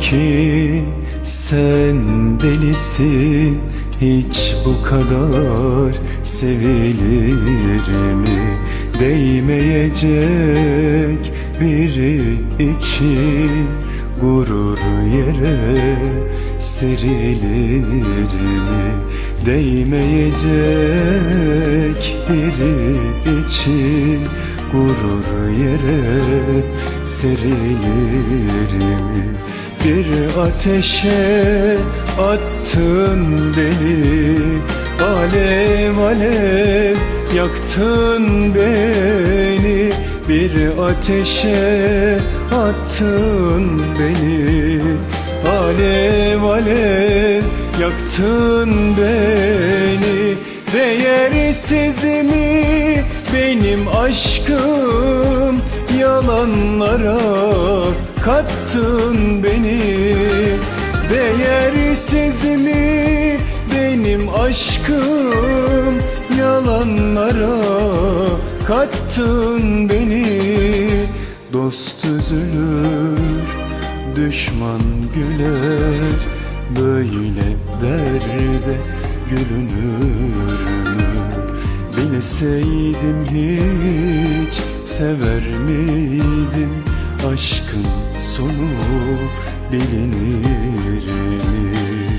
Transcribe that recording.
ki sen delisin Hiç bu kadar sevilir mi? Değmeyecek biri için Gurur yere serilir mi? Değmeyecek biri için Gurur yere serilir mi? Bir ateşe attın beni Alev alev yaktın beni Bir ateşe attın beni Alev alev yaktın beni Değersiz mi benim aşkım Yalanlara kattın beni Değersiz mi benim aşkım Yalanlara kattın beni Dost üzülür, düşman güler Böyle derde gülünür? Bilseydim hiç sever miydim Aşkın sonu bilinir mi?